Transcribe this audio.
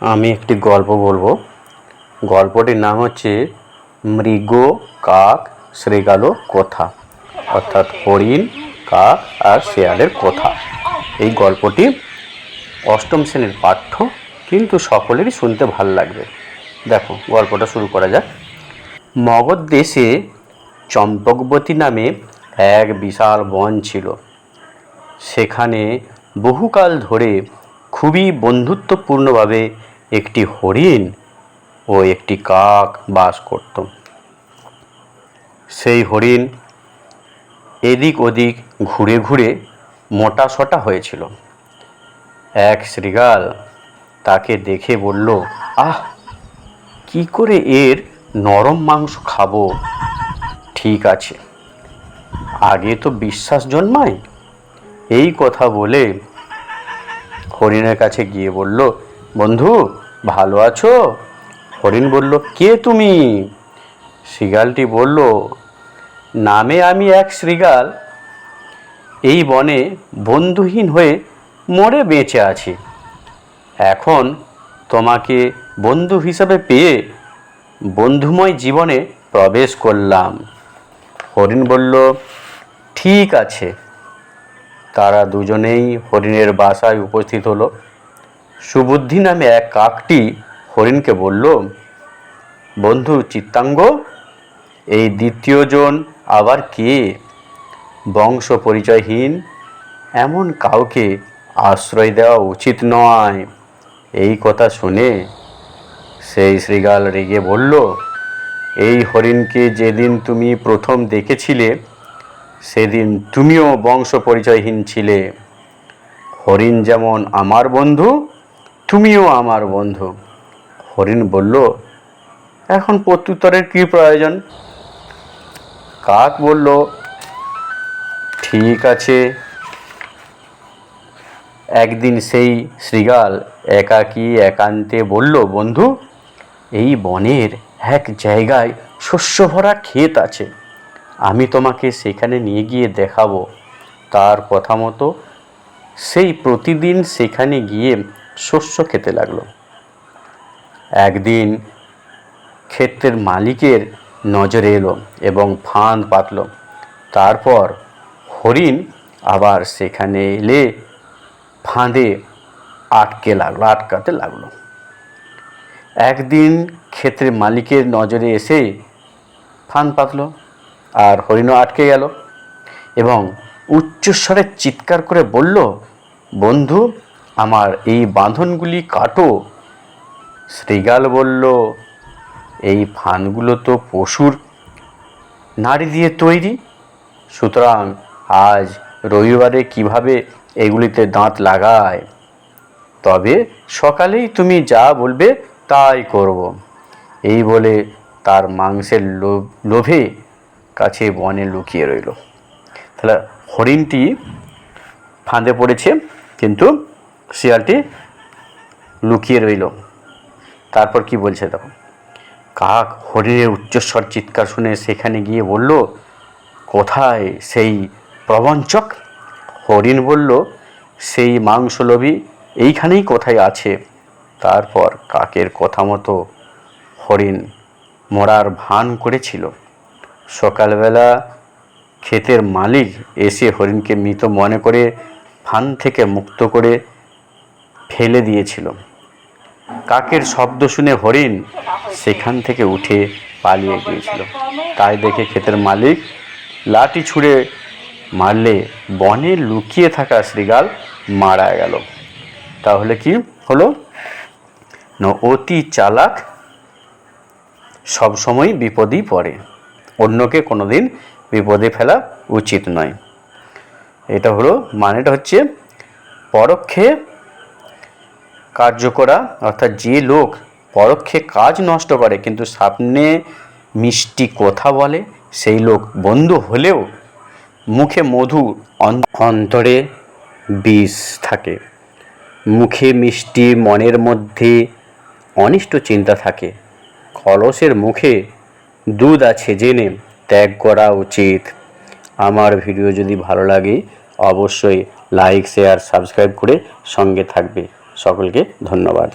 আমি একটি গল্প বলব। গল্পটির নাম হচ্ছে মৃগ কাক শ্রীগালো কথা? অর্থাৎ হরিণ, কাক আর শেয়ালের কথা? এই গল্পটি অষ্টম শ্রেণির পাঠ্য, কিন্তু সকলেরই শুনতে ভালো লাগবে। দেখো, গল্পটা শুরু করা যাক। মগধ দেশে চম্পকবতী নামে এক বিশাল বন ছিল। সেখানে বহুকাল ধরে খুবই বন্ধুত্বপূর্ণভাবে একটি হরিণ ও একটি কাক বাস করত। সেই হরিণ এদিক ওদিক ঘুরে ঘুরে মোটা সোটা হয়েছিল। এক শৃগাল তাকে দেখে বলল, আহ, কি করে এর নরম মাংস খাব? ঠিক আছে, আগে তো বিশ্বাস জন্মায়। এই কথা বলে হরিণের কাছে গিয়ে বলল বন্ধু, ভালো আছো? হরিণ বলল, কে তুমি? শৃগালটি বলল, নামে আমি এক শৃগাল এই বনে বন্ধুহীন হয়ে মরে বেঁচে আছি। এখন তোমাকে বন্ধু হিসাবে পেয়ে বন্ধুময় জীবনে প্রবেশ করলাম। হরিণ বলল, ঠিক আছে। তারা দুজনেই হরিণের বাসায় উপস্থিত হলো। সুবুদ্ধি নামে এক কাকটি হরিণকে বলল, বন্ধু চিত্তাঙ্গ, এই দ্বিতীয়জন আবার কে? বংশ পরিচয়হীন, এমন কাউকে আশ্রয় দেওয়া উচিত নয়। এই কথা শুনে সেই শৃগাল রেগে বলল, এই হরিণকে যেদিন তুমি প্রথম দেখেছিলে, সেদিন তুমিও বংশ পরিচয়হীন ছিলে। হরিণ যেমন আমার বন্ধু তুমিও আমার বন্ধু। হরিণ বলল, এখন প্রত্যুত্তরের কী প্রয়োজন? কাক বলল, ঠিক আছে। একদিন সেই শৃগাল একাকী একান্তে বলল, বন্ধু, এই বনের এক জায়গায় শস্য ভরা ক্ষেত আছে। আমি তোমাকে সেখানে নিয়ে গিয়ে দেখাবো। তার কথা মতো সেই প্রতিদিন সেখানে গিয়ে শস্য খেতে লাগল। একদিন ক্ষেত্রের মালিকের নজরে এলো এবং ফাঁদ পাতলো। তারপর হরিণ আবার সেখানে এলে ফাঁদে আটকে লাগল, আটকাতে লাগল। একদিন ক্ষেত্রের মালিকের নজরে এসে ফান পাতলো আর হরিণও আটকে গেল এবং উচ্চস্বরে চিৎকার করে বলল, বন্ধু আমার এই বাঁধনগুলি কাটো। শ্রীগাল বলল, এই ফানগুলো তো পশুর নাড়ি দিয়ে তৈরি। সুতরাং আজ রবিবারে কীভাবে এগুলিতে দাঁত লাগায়? তবে সকালেই তুমি যা বলবে তাই করব। এই বলে তার মাংসের লোভ, লোভে কাছে বনে লুকিয়ে রইল। তাহলে হরিণটি ফাঁদে পড়েছে, কিন্তু শিয়ালটি লুকিয়ে রইল। তারপর কি বলছে তখন কাক হরিণের উচ্চস্বর চিৎকার শুনে সেখানে গিয়ে বলল, কোথায় সেই প্রবঞ্চক? হরিণ বলল, সেই মাংসলোভী এইখানেই কোথায় আছে? তারপর কাকের কথা মতো হরিণ মরার ভান করেছিল। সকালবেলা ক্ষেতের মালিক এসে হরিণকে মৃত মনে করে ফান থেকে মুক্ত করে ফেলে দিয়েছিল। কাকের শব্দ শুনে হরিণ সেখান থেকে উঠে পালিয়ে গিয়েছিল। তাই দেখে ক্ষেতের মালিক লাঠি ছুঁড়ে মারলে বনে লুকিয়ে থাকা শ্রীগাল মারা গেল। তাহলে কি হলো? অতি চালাক সবসময় বিপদেই পড়ে। অন্যকে কোনোদিন বিপদে ফেলা উচিত নয়। এটা হলো, মানেটা হচ্ছে পরোক্ষে কার্য করা অর্থাৎ যে লোক পরোক্ষে কাজ নষ্ট করে কিন্তু সামনে মিষ্টি কথা বলে, সেই লোক বন্ধু হলেও মুখে মধু অন্তরে বিষ থাকে। মুখে মিষ্টি মনের মধ্যে অনিষ্ট চিন্তা থাকে। কলসের মুখে দুধ আছে জেনে ত্যাগ করা উচিত। আমার ভিডিও যদি ভালো লাগে, অবশ্যই লাইক, শেয়ার, সাবস্ক্রাইব করে সঙ্গে থাকবে। সকলকে ধন্যবাদ